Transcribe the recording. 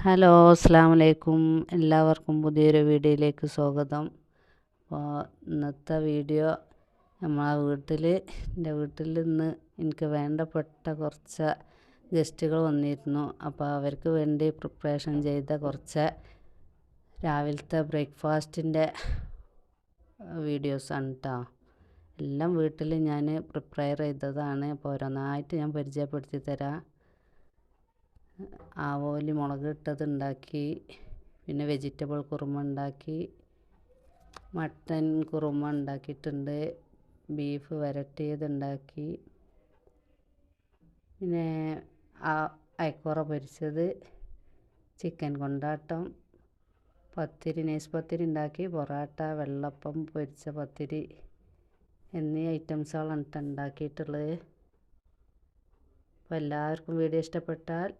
Hello അസ്സാം വലൈക്കും എല്ലാവർക്കും പുതിയൊരു വീഡിയോയിലേക്ക് സ്വാഗതം. അപ്പോൾ ഇന്നത്തെ വീഡിയോ നമ്മളെ വീട്ടിൽ എന്റെ വീട്ടിൽ നിന്ന് എനിക്ക് വേണ്ടപ്പെട്ട കുറച്ച് ഗസ്റ്റുകൾ വന്നിരുന്നു. അപ്പോൾ അവർക്ക് വേണ്ടി പ്രിപ്പറേഷൻ ചെയ്ത കുറച്ച് രാവിലത്തെ ബ്രേക്ക്ഫാസ്റ്റിന്റെ വീഡിയോസാണ് കേട്ടോ എല്ലാം വീട്ടിൽ ഞാൻ പ്രിപ്പയർ ചെയ്തതാണ്. അപ്പോൾ ഓരോന്നായിട്ട് ഞാൻ പരിചയപ്പെടുത്തി തരാം. ആവോലി മുളക് ഇട്ടത് ഉണ്ടാക്കി പിന്നെ വെജിറ്റബിൾ കുറുമ ഉണ്ടാക്കി മട്ടൻ കുറുമ ഉണ്ടാക്കിയിട്ടുണ്ട് ബീഫ് വരട്ടിയത് ഉണ്ടാക്കി പിന്നെ അയക്കുറ പൊരിച്ചത് ചിക്കൻ കൊണ്ടാട്ടം പത്തിരി നൈസ് പത്തിരി ഉണ്ടാക്കി പൊറാട്ട വെള്ളപ്പം പൊരിച്ച പത്തിരി എന്നീ ഐറ്റംസുകളാണ് ഉണ്ടാക്കിയിട്ടുള്ളത് അപ്പോൾ എല്ലാവർക്കും വീഡിയോ ഇഷ്ടപ്പെട്ടാൽ